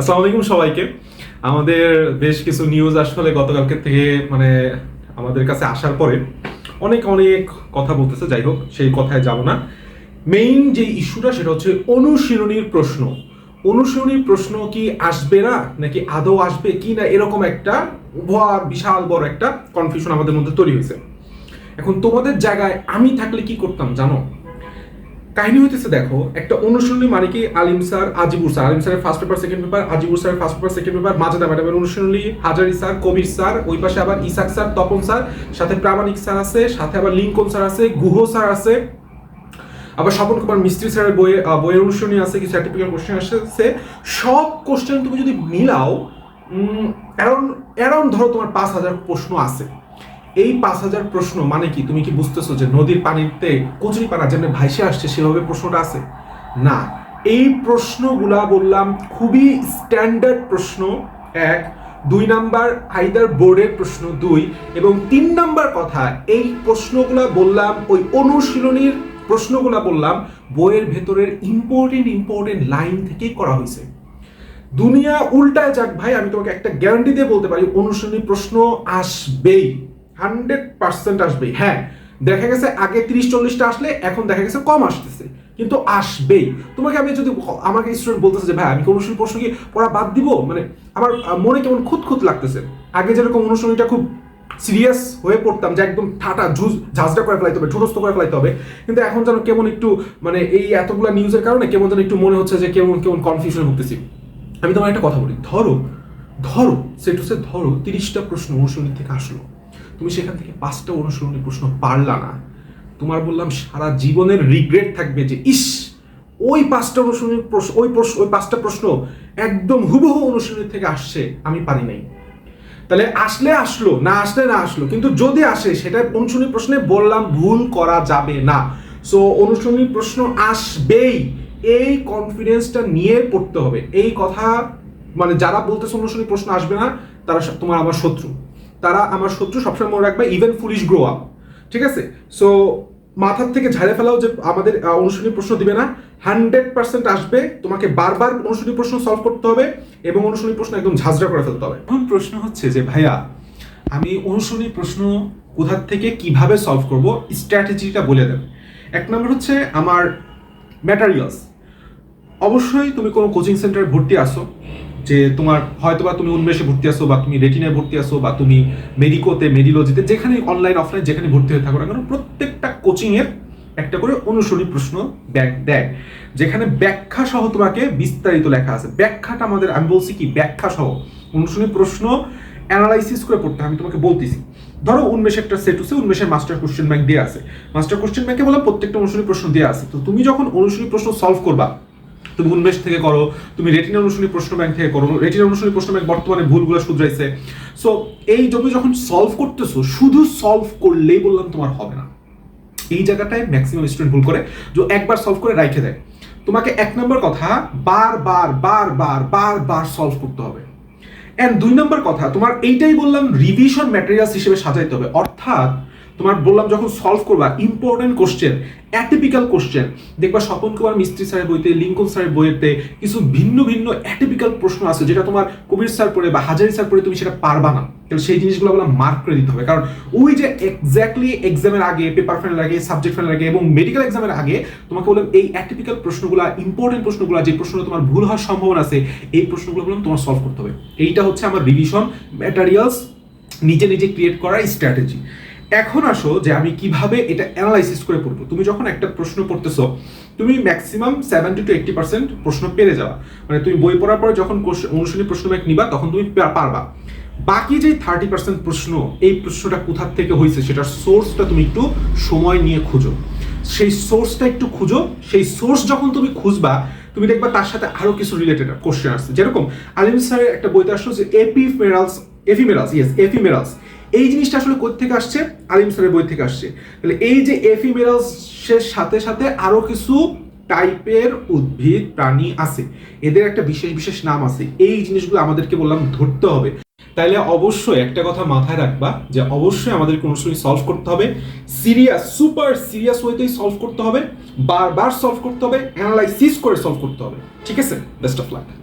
আসসালামু আলাইকুম সবাইকে। আমাদের বেশ কিছু নিউজ আসলে গতকালকে থেকে মানে আমাদের কাছে আসার পরে অনেক অনেক কথা বলতেছে, যাই হোক, সেই কথায় যাব না। মেইন যে ইস্যুটা সেটা হচ্ছে অনুশীলনীর প্রশ্ন। অনুশীলনীর প্রশ্ন কি আসবে না, নাকি আদৌ আসবে কি না এরকম একটা বিশাল, বড় একটা কনফিউশন আমাদের মধ্যে তৈরি হয়েছে। এখন তোমাদের জায়গায় আমি থাকলে কি করতাম, জানো? কাহিনী হইতেছে, দেখো, একটা অনুশীলনী মানে কি আলিম স্যার আজিবুর স্যার, আলিম স্যারের first paper second paper Azibur স্যারের first paper second paper Mazeda ম্যাডামের অনুশীলনী, হাজারি স্যার, কবির স্যার, ওই পাশে আবার ইসাক স্যার, তপন স্যার, সাথে প্রামাণিক স্যার আছে, সাথে আবার লিঙ্কন স্যার আছে, গুহ স্যার আছে, আবার স্বপন কুমার মিস্ত্রি স্যারের বইয়ে বইয়ের অনুশীলনী আছে, কিছু সার্টিফিকেট কোশ্চেন আসছে, সব কোশ্চেন তুমি যদি মিলাও অ্যারাউন্ড অ্যারাউন্ড ধরো তোমার পাঁচ হাজার প্রশ্ন আছে। এই পাঁচ হাজার প্রশ্ন মানে কি? তুমি কি বুঝতেছো যে নদীর পানিতে কচুরি পানা যেমন ভাইসে আসছে, সেভাবে প্রশ্নটা আছে? না। এই প্রশ্নগুলা বললাম খুবই স্ট্যান্ডার্ড প্রশ্ন, এক। দুই নাম্বার আইদার বোর্ডের প্রশ্ন, দুই। এবং তিন নাম্বার কথা, এই প্রশ্নগুলা বললাম, ওই অনুশীলনীর প্রশ্নগুলা বললাম, বইয়ের ভেতরের ইম্পর্টেন্ট ইম্পর্টেন্ট লাইন থেকেই করা হয়েছে। দুনিয়া উল্টায় যাক ভাই, আমি তোমাকে একটা গ্যারান্টি দিয়ে বলতে পারি, অনুশীলনী প্রশ্ন আসবেই। হান্ড্রেড পার্সেন্ট আসবেই। হ্যাঁ দেখা গেছে আগে তিরিশ চল্লিশটা আসলে, এখন দেখা গেছে কম আসতেছে। কিন্তু আসবেই। তোমাকে আমি যদি আমাকে স্টুডেন্ট বলতেছে যে, ভাই, আমি কি অনুশীলনী প্রশ্ন কি পড়া বাদ দিব? মানে আমার মনে কেমন খুঁত খুঁত লাগতেছে। আগে যেরকম অনুশীলনীটা খুব সিরিয়াস হয়ে পড়তাম, যে একদম ঠাটা ঝুজ ঝাঁঝটা করে ফেলাইতে হবে ঠুটস্থ করে ফেলাইতে হবে, কিন্তু এখন যেন কেমন একটু মানে এই এতগুলা নিউজের কারণে কেমন যেন একটু মনে হচ্ছে যে কেমন কেমন কনফিউশন ভুগতেছি। আমি তোমার একটা কথা বলি, ধরো ধরো সে টু সে ধরো, তিরিশটা প্রশ্ন অনুশীলনী থেকে আসলো। তুমি সেখান থেকে পাঁচটা অনুশীলনী প্রশ্ন পারলা না। তোমার বললাম, সারা জীবনের রিগ্রেট থাকবে যে, ইস, ওই পাঁচটা অনুশীলনী প্রশ্ন ওই প্রশ্ন ওই পাঁচটা প্রশ্ন একদম হুবহু অনুশীলনী থেকে আসছে, আমি পারি নাই। তাহলে আসলে আসলো, না আসলে না আসলো, কিন্তু যদি আসে, সেটা অনুশীলনী প্রশ্নে বললাম, ভুল করা যাবে না। সো অনুশীলনী প্রশ্ন আসবেই। এই কনফিডেন্সটা নিয়ে পড়তে হবে। এই কথা মানে যারা বলতেছে অনুশীলনী প্রশ্ন আসবে না, তারা তোমার আমার শত্রু। তারা আমার শত্রু সবসময় মনে রাখবে ইভেন ফুলিশ গ্রো আপ ঠিক আছে? সো মাথার থেকে ঝাড়ে ফেলাও যে আমাদের অনুশীলনী প্রশ্ন দিবে না হান্ড্রেড পার্সেন্ট আসবে, তোমাকে বারবার অনুশীলনী প্রশ্ন সলভ করতে হবে এবং অনুশীলনী প্রশ্ন একদম ঝাঁঝরা করে ফেলতে হবে। এখন প্রশ্ন হচ্ছে যে, ভাইয়া, আমি অনুশীলনী প্রশ্ন কোথার থেকে কীভাবে সলভ করব, স্ট্র্যাটেজিটা বলে দেন। এক নম্বর হচ্ছে আমার ম্যাটারিয়ালস অবশ্যই তুমি কোনো কোচিং সেন্টারে ভর্তি আসো যে তোমার হয়তোবা তুমি উন্মেষে ভর্তি আসো বা তুমি রেটিনায় ভর্তি আসো বা তুমি মেডিকোতে মেডিলজিতে যেখানে অনলাইন অফলাইন যেখানে ভর্তি হয়ে থাকো না কেন, প্রত্যেকটা কোচিংয়ের একটা করে অনুসরী প্রশ্ন ব্যাগ দেয়, যেখানে ব্যাখ্যা সহ তোমাকে বিস্তারিত লেখা আছে। ব্যাখ্যাটা আমাদের, আমি বলছি কি, ব্যাখ্যা সহ। অনুসরী প্রশ্ন অ্যানালাইসিস করে পড়তে আমি তোমাকে বলতেছি। ধরো উন্মেষ একটা সেট হচ্ছে উন্মেষের মাস্টার কোশ্চেন ব্যাংক দেওয়া আছে। মাস্টার কোশ্চেন ব্যাংকে বলে প্রত্যেকটা অনুসরী প্রশ্ন দেওয়া আছে। তো তুমি যখন অনুসরী প্রশ্ন সলভ করবা তুমি উন্মেষ থেকে করো, তুমি রেটিনা অনুশীলনী প্রশ্ন ব্যাংক থেকে করো রেটিনা অনুশীলনী প্রশ্ন ব্যাংক বর্তমানে ভুলগুলো শুধরাইছে। সো এই তুমি যখন সলভ করতেছো, শুধু সলভ করলেই বললাম তোমার হবে না। এই জায়গাটায় ম্যাক্সিমাম স্টুডেন্ট ভুল করে, যে একবার সলভ করে রাইখে দেয়। তোমাকে এক নম্বর কথা বারবার বারবার বারবার সলভ করতে হবে। এন্ড দুই নম্বর কথা, তোমার এইটাই বললাম রিভিশন ম্যাটেরিয়ালস হিসেবে সাজাইতে হবে। অর্থাৎ তোমার বললাম যখন সলভ করবা ইম্পর্টেন্ট কোশ্চেন অ্যাটিপিক্যাল কোশ্চেন দেখবা স্বপন কুমার মিস্ত্রি স্যারের বইতে, লিঙ্কন স্যারের বইতে কিছু ভিন্ন ভিন্ন অ্যাটিপিক্যাল প্রশ্ন আছে, যেটা তোমার কবির স্যার পড়ে বা হাজারি স্যার পড়ে তুমি সেটা পারবা না। তাহলে সেই জিনিসগুলো বলা মার্ক করে দিতে হবে। কারণ ওই যে এক্স্যাক্টলি এক্সামের আগে পেপার ফাইনাল আগে সাবজেক্ট ফাইনাল আগে এবং মেডিকেল এক্সামের আগে, তোমাকে বললাম এই অ্যাটিপিক্যাল প্রশ্নগুলো ইম্পর্টেন্ট প্রশ্নগুলো, যে প্রশ্ন তোমার ভুল হওয়ার সম্ভাবনা আছে, এই প্রশ্নগুলো বললাম তোমার সলভ করতে হবে। এইটা হচ্ছে আমার রিভিশন ম্যাটেরিয়ালস নিজে নিজে ক্রিয়েট করার স্ট্র্যাটেজি এখন আসো যে আমি কীভাবে এটা অ্যানালাইসিস করে পড়ব। তুমি যখন একটা প্রশ্ন পড়তেছো, তুমি maximum seventy to eighty percent প্রশ্ন পেরে যাওয়া মানে তুমি বই পড়ার পরে যখন অনুশীলনী প্রশ্ন ব্যাংক নিবা, তখন তুমি পারবা। বাকি যে থার্টি পার্সেন্ট প্রশ্ন, এই প্রশ্নটা কোথার থেকে হয়েছে সেটার সোর্সটা তুমি একটু সময় নিয়ে খুঁজো। সেই সোর্সটা একটু খুঁজো, সেই সোর্স যখন তুমি খুঁজবা, তুমি দেখবা তার সাথে আরও কিছু রিলেটেড কোশ্চেন আসছে। যেরকম আলিম স্যারের একটা বইতে আসলো যে এপিমেরালস এফিমেরালস ইয়েস এফিমেরালস। এই জিনিসটা আসলে কোথা থেকে আসছে? আলিম স্যারের বই থেকে আসছে। তাহলে এই যে এফিমেরালসের সাথে সাথে আরও কিছু টাইপের উদ্ভিদ, প্রাণী আছে। এদের একটা বিশেষ বিশেষ নাম আছে। এই জিনিসগুলো আমাদেরকে বললাম ধরতে হবে। তাইলে অবশ্যই একটা কথা মাথায় রাখবা যে অবশ্যই আমাদের কোনো সময় সলভ করতে হবে। সিরিয়াস সুপার সিরিয়াস ওয়েতেই সলভ করতে হবে। বারবার সলভ করতে হবে। অ্যানালাইসিস করে সলভ করতে হবে। ঠিক আছে? Best of luck.